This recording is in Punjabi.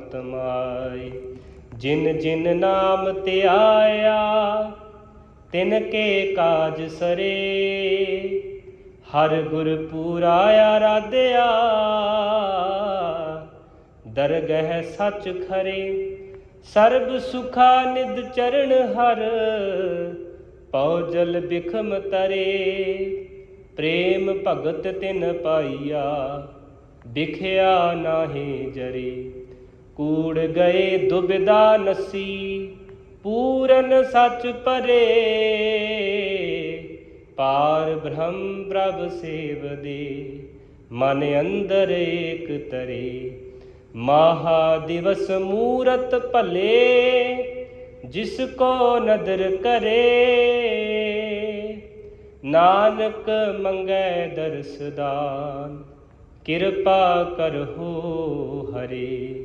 ਤਮਾਈ ਜਿਨ ਜਿਨ ਨਾਮ ਤੇ ਆਇਆ, ਤਿਨ ਕੇ ਕਾਜ ਸਰੇ। ਹਰ ਗੁਰ ਪੂਰਾ ਆਰਾਧਿਆ, ਦਰਗਹਿ ਸੱਚ ਖਰੇ। ਸਰਬ ਸੁਖਾ ਨਿਦ ਚਰਨ ਹਰ, ਪਉ ਜਲ ਬਿਖਮ ਤਰੇ। ਪ੍ਰੇਮ ਭਗਤ ਤਿਨ ਪਾਈਆ ਵਿਖਿਆ ਨਾਹੀ ਜਰੇ। ਕੂੜ ਗਏ ਦੁਬਿਦਾ ਨਸੀ, ਪੂਰਨ ਸੱਚ ਪਰੇ। ਪਾਰ ਬ੍ਰਹਮ ਪ੍ਰਭ ਸੇਵਦੇ, ਮਨ ਅੰਦਰ ਏਕ ਤਰੇ। ਮਹਾ ਦਿਵਸ ਮੂਰਤ ਭਲੇ, ਜਿਸ ਕੋ ਨਦਰ ਕਰੇ। ਨਾਨਕ ਮੰਗੈ ਦਰਸਦਾਨ ਕਿਰਪਾ ਕਰਹੁ ਹਰੇ।